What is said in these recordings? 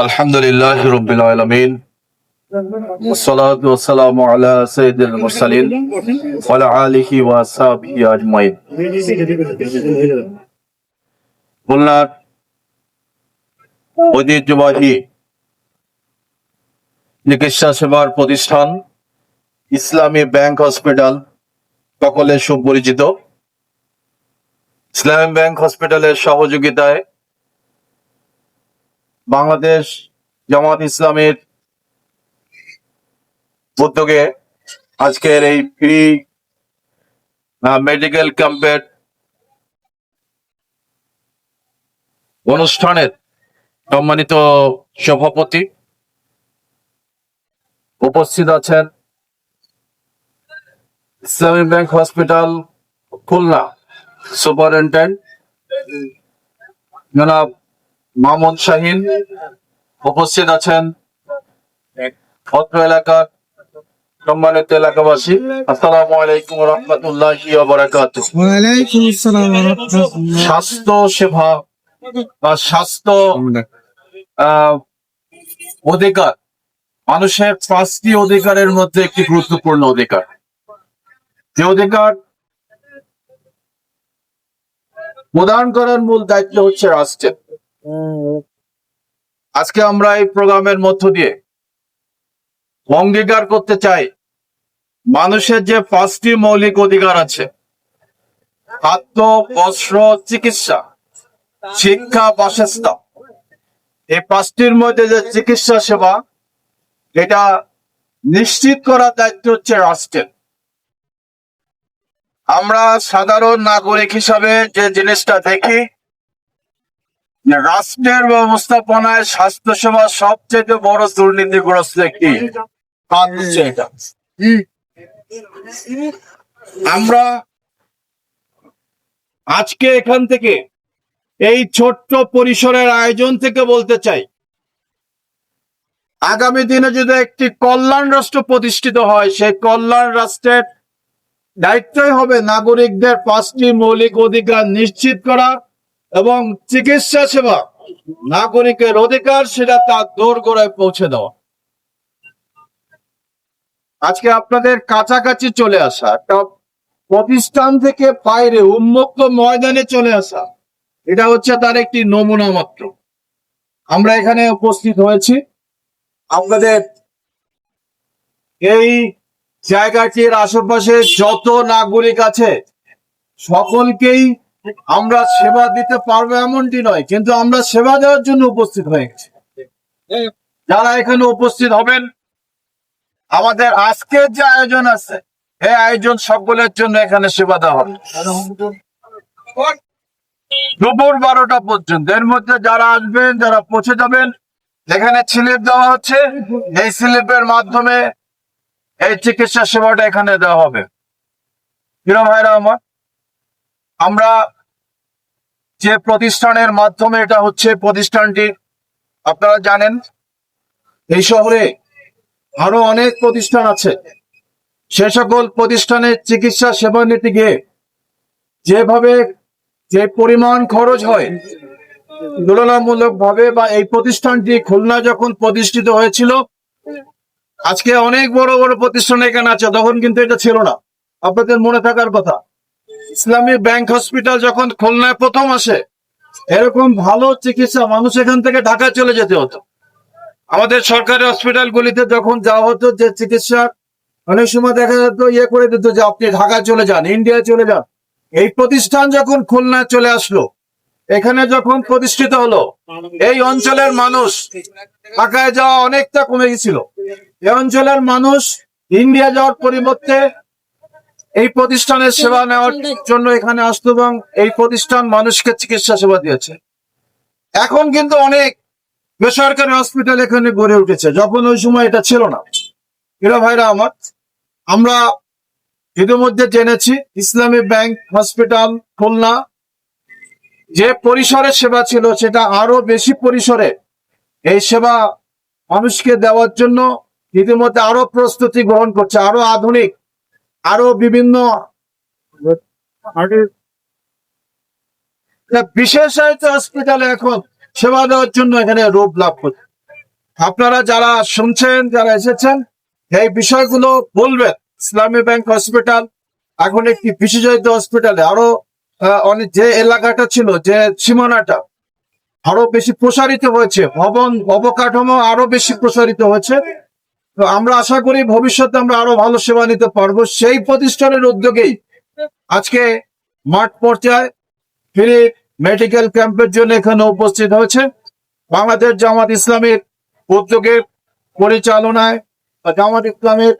الحمد لله رب العالمين والصلاة والسلام على سيد المرسلين وعلى آله وصحبه أجمعين খুলনার ঐতিহ্যবাহী চিকিৎসা সেবার প্রতিষ্ঠান ইসলামী ব্যাংক হসপিটাল সকলে সুপরিচিত ইসলামী ব্যাংক হসপিটালের সহযোগিতায় বাংলাদেশ জামাত ইসলামের উদ্যোগে আজকের এই ফ্রি মেডিকেল ক্যাম্পের অনুষ্ঠানের সম্মানিত সভাপতি উপস্থিত আছেন ইসলামী ব্যাংক হসপিটাল খুলনা সুপারিনটেন্ডেন্ট জনাব মাহমুদ শাহিন উপস্থিত আছেন অত্র এলাকার সম্মানিত এলাকাবাসী আসসালামু আলাইকুম রহমতুল্লাহি। স্বাস্থ্য সেবা বা স্বাস্থ্য অধিকার মানুষের পাঁচটি অধিকারের মধ্যে একটি গুরুত্বপূর্ণ অধিকার। যে অধিকার প্রদান করার মূল দায়িত্ব হচ্ছে রাষ্ট্রের। আজকে আমরা এই প্রোগ্রামের মধ্য দিয়ে অঙ্গীকার করতে চাই মানুষের যে পাঁচটি মৌলিক অধিকার আছে, খাদ্য, বস্ত্র, চিকিৎসা, শিক্ষা, বাসস্থান, এই পাঁচটির মধ্যে যে চিকিৎসা সেবা, এটা নিশ্চিত করার দায়িত্ব হচ্ছে রাষ্ট্রের। আমরা সাধারণ নাগরিক হিসাবে যে জিনিসটা দেখি রাষ্ট্রের ব্যবস্থাপনায় স্বাস্থ্য সেবা সবচেয়ে বড় দুর্নীতিগ্রস্ত একটি খাত হচ্ছে এটা। আমরা আজকে এখান থেকে এই ছোট্ট পরিসরের আয়োজন থেকে বলতে চাই আগামী দিনে যদি একটি কল্যাণ রাষ্ট্র প্রতিষ্ঠিত হয় সেই কল্যাণ রাষ্ট্রের দায়িত্বই হবে নাগরিকদের পাঁচটি মৌলিক অধিকার নিশ্চিত করা এবং চিকিৎসা সেবা। নাগরিকের অধিকার সেটা তার দৌড় গোড়ায় পৌঁছে দেওয়া। আজকে আপনাদের কাছাকাছি চলে আসা, একটা প্রতিষ্ঠান থেকে বাইরে উন্মুক্ত ময়দানে চলে আসা, এটা হচ্ছে তার একটি নমুনা মাত্র। আমরা এখানে উপস্থিত হয়েছি। আপনাদের এই জায়গাটির আশেপাশে যত নাগরিক আছে, সকলকেই আমরা সেবা দিতে পারব এমনটি নয়, কিন্তু আমরা সেবা দেওয়ার জন্য উপস্থিত হয়ে গেছি। যারা এখানে উপস্থিত হবেন, আমাদের আজকের যে আয়োজন আছে, এই আয়োজন সকলের জন্য এখানে সেবা দেওয়া হবে। দুপুর বারোটা পর্যন্ত, এর মধ্যে যারা আসবেন, যারা পৌঁছে যাবেন এখানে স্লিপ দেওয়া হচ্ছে, এই স্লিপের মাধ্যমে এই চিকিৎসা সেবাটা এখানে দেওয়া হবে। প্রিয় ভাইরা আমার? আমরা যে প্রতিষ্ঠানের মাধ্যমে এটা হচ্ছে প্রতিষ্ঠানটি, আপনারা জানেন, এই শহরে আরও অনেক প্রতিষ্ঠান আছে। সে সকল প্রতিষ্ঠানের চিকিৎসা সেবা নিতে গিয়ে যেভাবে যে পরিমাণ খরচ হয় তুলনামূলক ভাবে বা এই প্রতিষ্ঠানটি খুলনা যখন প্রতিষ্ঠিত হয়েছিল, আজকে অনেক বড় বড় প্রতিষ্ঠান এখানে আছে, তখন কিন্তু এটা ছিল না। আপনাদের মনে থাকার কথা। ইসলামী ব্যাংক হসপিটাল যখন খুলনায় প্রথম আসে, এরকম ভালো চিকিৎসা মানুষ এখান থেকে ঢাকা চলে যেতে হতো। আমাদের সরকারি হসপিটালগুলিতে যখন যাওয়া হতো যে চিকিৎসা, অনেক সময় দেখা যেত ইয়ে করে দিত যে আপনি ঢাকা চলে যান ইন্ডিয়া চলে যান। এই প্রতিষ্ঠান যখন খুলনায় চলে আসলো, এখানে যখন প্রতিষ্ঠিত হলো, এই অঞ্চলের মানুষ ঢাকায় যাওয়া অনেকটা কমে গেছিল। এই অঞ্চলের মানুষ ইন্ডিয়া যাওয়ার পরিবর্তে এই প্রতিষ্ঠানের সেবা নেওয়ার জন্য এখানে আসতো এবং এই প্রতিষ্ঠান মানুষকে চিকিৎসা সেবা দিয়েছে। এখন কিন্তু অনেক বেসরকারি হসপিটাল এখানে গড়ে উঠেছে যখন ওই সময় এটা ছিল না। হিরো ভাইরা আমার আমরা ইতিমধ্যে জেনেছি ইসলামী ব্যাংক হসপিটাল খুলনা যে পরিসরে সেবা ছিল সেটা আরও বেশি পরিসরে এই সেবা মানুষকে দেওয়ার জন্য ইতিমধ্যে আরও প্রস্তুতি গ্রহণ করছে আরও আধুনিক আরও বিভিন্ন বিশেষায়িত হসপিটালে এখন সেবা দেওয়ার জন্য এখানে রূপ লাভ করছে আপনারা যারা শুনছেন, যারা এসেছেন, এই বিষয়গুলো বলবেন। ইসলামী ব্যাংক হসপিটাল এখন একটি বিশেষায়িত হসপিটালে আরও অনেক যে এলাকাটা ছিল, যে সীমানাটা, আরও বেশি প্রসারিত হয়েছে। ভবন অবকাঠামো আরও বেশি প্রসারিত হয়েছে। তো আমরা আশা করি ভবিষ্যতে আমরা আরও ভালো সেবা নিতে পারব। সেই প্রতিষ্ঠানের উদ্যোগেই আজকে মাঠ পর্যায়ে ফ্রি মেডিকেল ক্যাম্পের জন্য এখানে উপস্থিত হয়েছে। বাংলাদেশ জামাত ইসলামের উদ্যোগের পরিচালনায় জামাত ইসলামের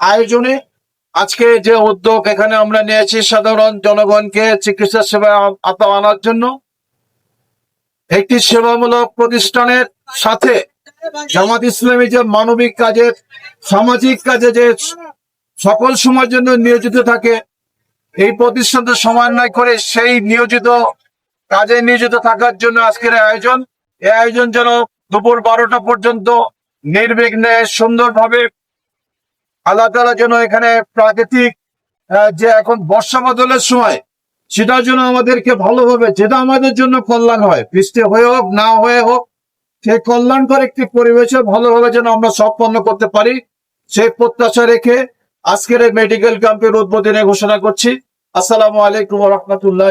আয়োজনে আজকে যে উদ্যোগ এখানে আমরা নিয়েছি সাধারণ জনগণকে চিকিৎসা সেবা আতা আনার জন্য, একটি সেবামূলক প্রতিষ্ঠানের সাথে জামাত ইসলামী যে মানবিক কাজের সামাজিক কাজে যে সকল সময়ের জন্য নিয়োজিত থাকে, এই প্রতিষ্ঠানকে সমন্বয় করে সেই নিয়োজিত কাজে নিয়োজিত থাকার জন্য আজকের আয়োজন। এই আয়োজন যেন দুপুর বারোটা পর্যন্ত নির্বিঘ্নে সুন্দরভাবে আল্লাহ তালা যেন এখানে প্রাকৃতিক যে এখন বর্ষা বদলের সময়, সেটার জন্য আমাদেরকে ভালোভাবে, যেটা আমাদের জন্য কল্যাণ হয়, বৃষ্টি হয়ে হোক, না হয়ে হোক সেই কল্যাণকর একটি পরিবেশে ভালোভাবে যেন আমরা সম্পন্ন করতে পারি, সেই প্রত্যাশা রেখে আজকের এই মেডিকেল ক্যাম্পের উদ্বোধনে ঘোষণা করছি। আসসালামু আলাইকুম রহমতুল্লাহ